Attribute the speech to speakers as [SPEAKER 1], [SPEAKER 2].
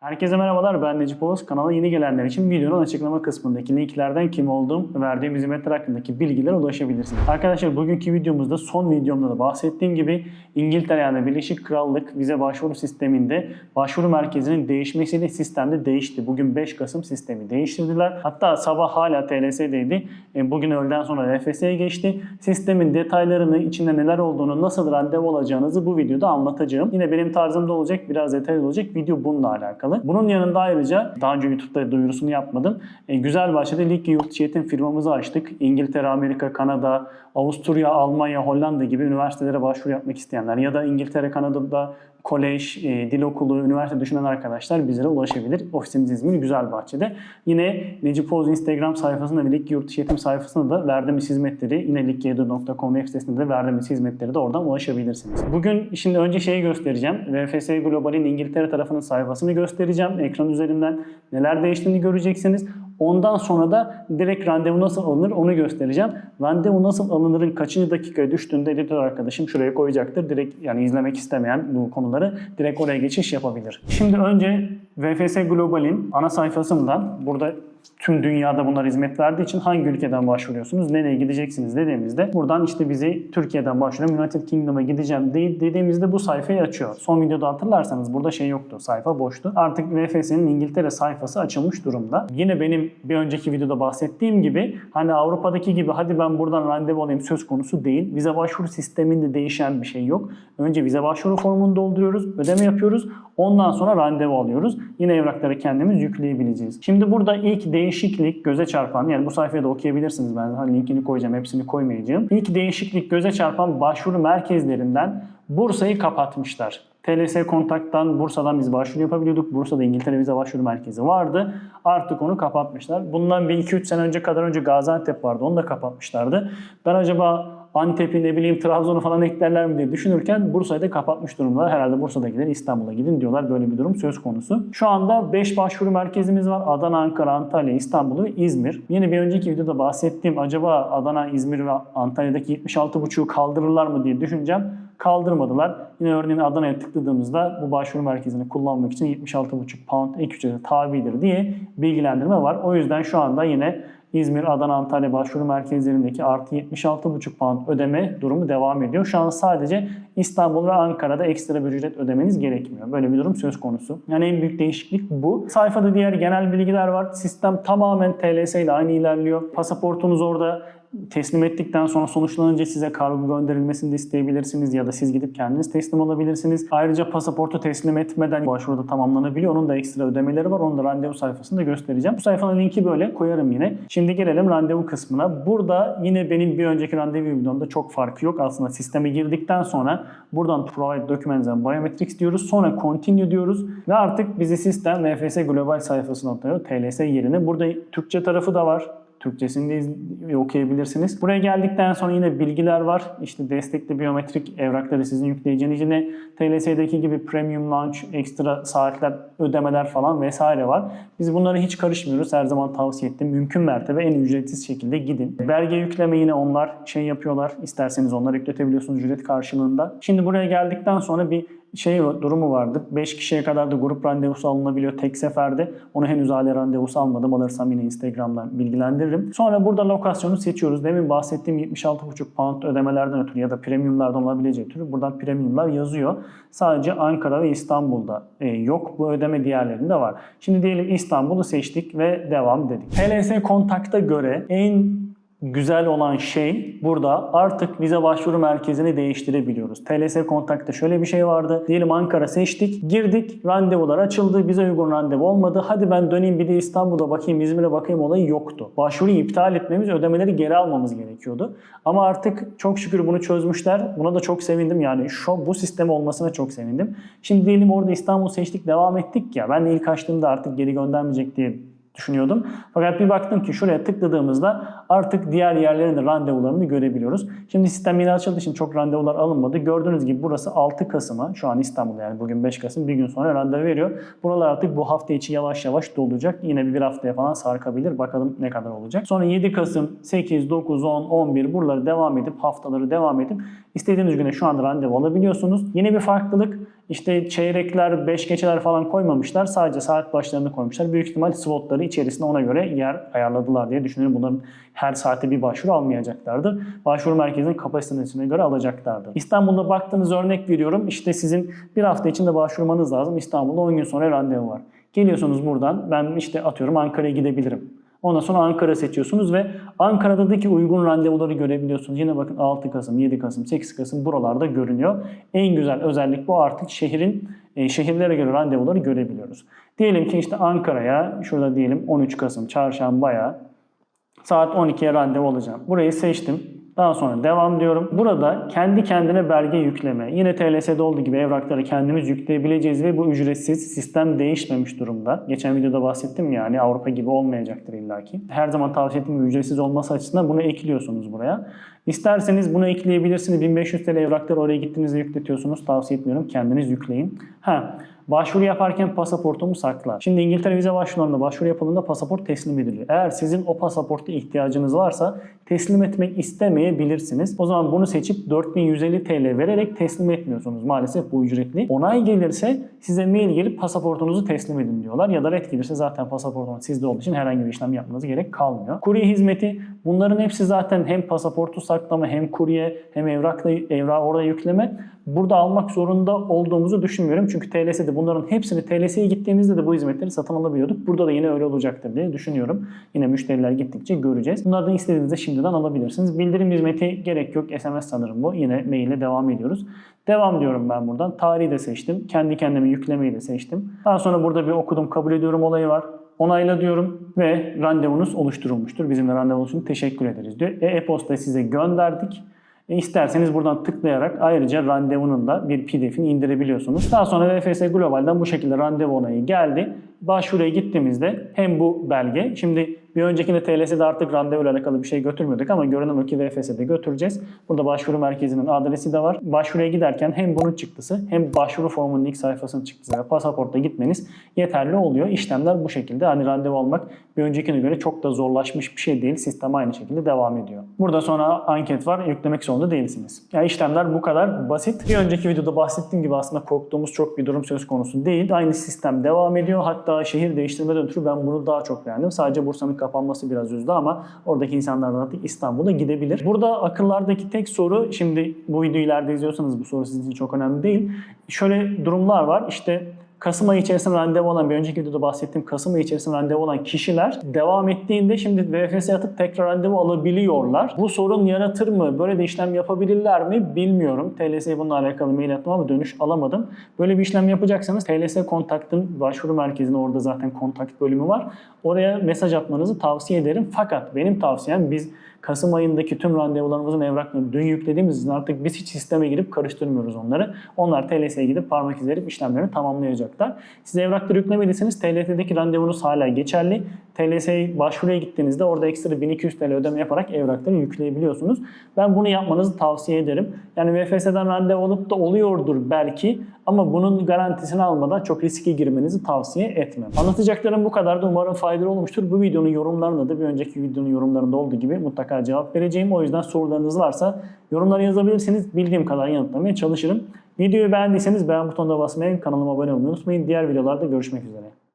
[SPEAKER 1] Herkese merhabalar ben Necip Oğuz. Kanala yeni gelenler için videonun açıklama kısmındaki linklerden kim olduğum ve verdiğim hizmetler hakkındaki bilgilere ulaşabilirsiniz. Arkadaşlar bugünkü videomuzda son videomda da bahsettiğim gibi İngiltere yani Birleşik Krallık vize başvuru sisteminde başvuru merkezinin değişmesiyle sistemde değişti. Bugün 5 Kasım sistemi değiştirdiler. Hatta sabah hala TLS'deydi. E, Bugün öğleden sonra RFS'ye geçti. Sistemin detaylarını, içinde neler olduğunu, nasıl randevu alacağınızı bu videoda anlatacağım. Yine benim tarzımda olacak, biraz detaylı olacak. Video bununla alakalı. Bunun yanında ayrıca daha önce YouTube'da duyurusunu yapmadım. E, güzel başladı. Likya Yurt eğitim firmamızı açtık. İngiltere, Amerika, Kanada, Avusturya, Almanya, Hollanda gibi üniversitelere başvuru yapmak isteyenler ya da İngiltere, Kanada'da kolej, e, dil okulu, üniversite düşünen arkadaşlar bizlere ulaşabilir. Ofisimiz İzmir Güzelbahçe'de. Yine Necip Oğuz Instagram sayfasında ve Likya Yurt dışı eğitim sayfasında da verdiğimiz hizmetleri yine likya.com web sitesinde de verdiğimiz hizmetleri de oradan ulaşabilirsiniz. Bugün şimdi önce şeyi göstereceğim. VFS Global'in İngiltere tarafının sayfasını göstereceğim. Ekran üzerinden neler değiştiğini göreceksiniz. Ondan sonra da direkt randevu nasıl alınır onu göstereceğim. Randevu nasıl alınırın kaçıncı dakikaya düştüğünde editör arkadaşım şuraya koyacaktır. Direkt yani izlemek istemeyen bu konuları direkt oraya geçiş yapabilir. Şimdi önce VFS Global'in ana sayfasından burada tüm dünyada bunlar hizmet verdiği için hangi ülkeden başvuruyorsunuz, nereye gideceksiniz dediğimizde buradan işte bizi Türkiye'den başvuruyorum, United Kingdom'a gideceğim de- dediğimizde bu sayfayı açıyor. Son videoda hatırlarsanız burada şey yoktu, sayfa boştu. Artık VFS'nin İngiltere sayfası açılmış durumda. Yine benim bir önceki videoda bahsettiğim gibi hani Avrupa'daki gibi hadi ben buradan randevu alayım söz konusu değil. Vize başvuru sisteminde değişen bir şey yok. Önce vize başvuru formunu dolduruyoruz, ödeme yapıyoruz. Ondan sonra randevu alıyoruz. Yine evrakları kendimiz yükleyebileceğiz. Şimdi burada ilk değişiklik göze çarpan yani bu sayfaya da okuyabilirsiniz ben hani linkini koyacağım hepsini koymayacağım. İlk değişiklik göze çarpan başvuru merkezlerinden Bursa'yı kapatmışlar. TLS kontaktan Bursa'dan biz başvuru yapabiliyorduk. Bursa'da İngiltere Vize Başvuru Merkezi vardı. Artık onu kapatmışlar. Bundan bir 2-3 sene önce kadar önce Gaziantep vardı. Onu da kapatmışlardı. Ben acaba Antep'i ne bileyim Trabzon'u falan eklerler mi diye düşünürken Bursa'yı da kapatmış durumdalar. Herhalde Bursa'da gidin İstanbul'a gidin diyorlar. Böyle bir durum söz konusu. Şu anda 5 başvuru merkezimiz var. Adana, Ankara, Antalya, İstanbul ve İzmir. Yine bir önceki videoda bahsettiğim acaba Adana, İzmir ve Antalya'daki 76.5'u kaldırırlar mı diye düşüneceğim kaldırmadılar. Yine örneğin Adana'ya tıkladığımızda bu başvuru merkezini kullanmak için 76,5 pound ek ücrete tabidir diye bilgilendirme var. O yüzden şu anda yine İzmir, Adana, Antalya başvuru merkezlerindeki artı 76,5 pound ödeme durumu devam ediyor. Şu an sadece İstanbul ve Ankara'da ekstra bir ücret ödemeniz gerekmiyor. Böyle bir durum söz konusu. Yani en büyük değişiklik bu. Sayfada diğer genel bilgiler var. Sistem tamamen TLS ile aynı ilerliyor. Pasaportunuz orada teslim ettikten sonra sonuçlanınca size kargo gönderilmesini de isteyebilirsiniz ya da siz gidip kendiniz teslim alabilirsiniz. Ayrıca pasaportu teslim etmeden başvuruda tamamlanabiliyor. Onun da ekstra ödemeleri var. Onu da randevu sayfasında göstereceğim. Bu sayfanın linki böyle koyarım yine. Şimdi gelelim randevu kısmına. Burada yine benim bir önceki randevu videomda çok farkı yok. Aslında sisteme girdikten sonra buradan Provide Documents and Biometrics diyoruz. Sonra Continue diyoruz. Ve artık bizi sistem VFS Global sayfasına atıyor. TLS yerine. Burada Türkçe tarafı da var. Türkçesini de iz- okuyabilirsiniz. Buraya geldikten sonra yine bilgiler var. İşte destekli biyometrik evrakları sizin yükleyeceğiniz yine TLS'deki gibi premium launch, ekstra saatler, ödemeler falan vesaire var. Biz bunlara hiç karışmıyoruz. Her zaman tavsiye ettim. Mümkün mertebe en ücretsiz şekilde gidin. Belge yükleme yine onlar şey yapıyorlar. İsterseniz onları yükletebiliyorsunuz ücret karşılığında. Şimdi buraya geldikten sonra bir şey durumu vardı. 5 kişiye kadar da grup randevusu alınabiliyor tek seferde. Onu henüz aile randevusu almadım. Alırsam yine Instagram'dan bilgilendiririm. Sonra burada lokasyonu seçiyoruz. Demin bahsettiğim 76,5 pound ödemelerden ötürü ya da premiumlardan olabileceği ötürü buradan premiumlar yazıyor. Sadece Ankara ve İstanbul'da e, yok. Bu ödeme diğerlerinde var. Şimdi diyelim İstanbul'u seçtik ve devam dedik. TLS kontakta göre en güzel olan şey burada artık vize başvuru merkezini değiştirebiliyoruz. TLS kontakta şöyle bir şey vardı. Diyelim Ankara seçtik, girdik, randevular açıldı, bize uygun randevu olmadı. Hadi ben döneyim bir de İstanbul'a bakayım, İzmir'e bakayım olayı yoktu. Başvuruyu iptal etmemiz, ödemeleri geri almamız gerekiyordu. Ama artık çok şükür bunu çözmüşler. Buna da çok sevindim yani şu bu sistem olmasına çok sevindim. Şimdi diyelim orada İstanbul seçtik, devam ettik ya. Ben de ilk açtığımda artık geri göndermeyecek diye düşünüyordum. Fakat bir baktım ki şuraya tıkladığımızda artık diğer yerlerin de randevularını görebiliyoruz. Şimdi sistem yeni açıldığı için çok randevular alınmadı. Gördüğünüz gibi burası 6 Kasım'a, şu an İstanbul'da yani bugün 5 Kasım bir gün sonra randevu veriyor. Buralar artık bu hafta içi yavaş yavaş dolacak. Yine bir, haftaya falan sarkabilir. Bakalım ne kadar olacak. Sonra 7 Kasım, 8, 9, 10, 11 buraları devam edip haftaları devam edip istediğiniz güne şu anda randevu alabiliyorsunuz. Yine bir farklılık işte çeyrekler, beş geçeler falan koymamışlar. Sadece saat başlarını koymuşlar. Büyük ihtimal slotları içerisinde ona göre yer ayarladılar diye düşünüyorum. Bunların her saate bir başvuru almayacaklardır. Başvuru merkezinin kapasitesine göre alacaklardır. İstanbul'da baktığınız örnek veriyorum. İşte sizin bir hafta içinde başvurmanız lazım. İstanbul'da 10 gün sonra randevu var. Geliyorsunuz buradan. Ben işte atıyorum Ankara'ya gidebilirim. Ondan sonra Ankara seçiyorsunuz ve Ankara'daki uygun randevuları görebiliyorsunuz. Yine bakın 6 Kasım, 7 Kasım, 8 Kasım buralarda görünüyor. En güzel özellik bu artık şehrin e, şehirlere göre randevuları görebiliyoruz. Diyelim ki işte Ankara'ya şurada diyelim 13 Kasım çarşambaya saat 12'ye randevu alacağım. Burayı seçtim. Daha sonra devam diyorum. Burada kendi kendine belge yükleme. Yine TLS'de olduğu gibi evrakları kendimiz yükleyebileceğiz ve bu ücretsiz. Sistem değişmemiş durumda. Geçen videoda bahsettim yani Avrupa gibi olmayacaktır illaki. Her zaman tavsiye ettiğim ücretsiz olması açısından bunu ekliyorsunuz buraya. İsterseniz bunu ekleyebilirsiniz. 1500 TL evrakları oraya gittiğinizde yükletiyorsunuz. Tavsiye etmiyorum. Kendiniz yükleyin. Ha, Başvuru yaparken pasaportumu sakla. Şimdi İngiltere vize başvurularında başvuru yapıldığında pasaport teslim ediliyor. Eğer sizin o pasaporta ihtiyacınız varsa teslim etmek istemeyebilirsiniz. O zaman bunu seçip 4150 TL vererek teslim etmiyorsunuz. Maalesef bu ücretli. Onay gelirse size mail gelip pasaportunuzu teslim edin diyorlar. Ya da red gelirse zaten pasaportunuz sizde olduğu için herhangi bir işlem yapmanız gerek kalmıyor. Kurye hizmeti bunların hepsi zaten hem pasaportu saklama hem kurye hem evrakla evrağı orada yükleme burada almak zorunda olduğumuzu düşünmüyorum. Çünkü TLS'de bunların hepsini TLS'ye gittiğimizde de bu hizmetleri satın alabiliyorduk. Burada da yine öyle olacaktır diye düşünüyorum. Yine müşteriler gittikçe göreceğiz. Bunlardan istediğinizde şimdiden alabilirsiniz. Bildirim hizmeti gerek yok. SMS sanırım bu. Yine maille devam ediyoruz. Devam diyorum ben buradan. Tarihi de seçtim. Kendi kendime yüklemeyi de seçtim. Daha sonra burada bir okudum kabul ediyorum olayı var. Onayla diyorum ve randevunuz oluşturulmuştur. Bizimle randevunuz için teşekkür ederiz diyor. E, E-postayı size gönderdik. E isterseniz buradan tıklayarak ayrıca randevunun da bir pdf'ini indirebiliyorsunuz. Daha sonra VFS Global'den bu şekilde randevu onayı geldi. Başvuruya gittiğimizde hem bu belge, şimdi bir öncekinde TLS'de artık randevu ile alakalı bir şey götürmüyorduk ama görünen o ki VFS'de götüreceğiz. Burada başvuru merkezinin adresi de var. Başvuruya giderken hem bunun çıktısı hem başvuru formunun ilk sayfasının çıktısı ve pasaportla gitmeniz yeterli oluyor. İşlemler bu şekilde. Hani randevu almak bir öncekine göre çok da zorlaşmış bir şey değil. Sistem aynı şekilde devam ediyor. Burada sonra anket var. Yüklemek zorunda değilsiniz. Yani işlemler bu kadar basit. Bir önceki videoda bahsettiğim gibi aslında korktuğumuz çok bir durum söz konusu değil. Aynı sistem devam ediyor. Hatta şehir değiştirmeden ötürü ben bunu daha çok beğendim. Sadece Bursa'nın kapanması biraz üzdü ama oradaki insanlar da artık İstanbul'a gidebilir. Burada akıllardaki tek soru, şimdi bu videoyu ileride izliyorsanız bu soru sizin için çok önemli değil. Şöyle durumlar var. İşte Kasım ayı içerisinde randevu olan, bir önceki videoda bahsettiğim Kasım ayı içerisinde randevu olan kişiler devam ettiğinde şimdi VFS atıp tekrar randevu alabiliyorlar. Bu sorun yaratır mı? Böyle de işlem yapabilirler mi? Bilmiyorum. TLS'ye bununla alakalı mail attım ama dönüş alamadım. Böyle bir işlem yapacaksanız TLS kontaktın başvuru merkezinde orada zaten kontakt bölümü var. Oraya mesaj atmanızı tavsiye ederim. Fakat benim tavsiyem biz Kasım ayındaki tüm randevularımızın evraklarını dün yüklediğimiz için artık biz hiç sisteme girip karıştırmıyoruz onları. Onlar TLS'ye gidip parmak izi verip işlemlerini tamamlayacaklar. Siz evrakları yüklemediyseniz TLS'deki randevunuz hala geçerli. TLS'ye başvuruya gittiğinizde orada ekstra 1200 TL ödeme yaparak evrakları yükleyebiliyorsunuz. Ben bunu yapmanızı tavsiye ederim. Yani VFS'den randevu olup da oluyordur belki ama bunun garantisini almadan çok riske girmenizi tavsiye etmem. Anlatacaklarım bu kadar da umarım faydalı olmuştur. Bu videonun yorumlarına da bir önceki videonun yorumlarında olduğu gibi mutlaka cevap vereceğim. O yüzden sorularınız varsa yorumlara yazabilirsiniz. Bildiğim kadar yanıtlamaya çalışırım. Videoyu beğendiyseniz beğen butonuna basmayı, kanalıma abone olmayı unutmayın. Diğer videolarda görüşmek üzere.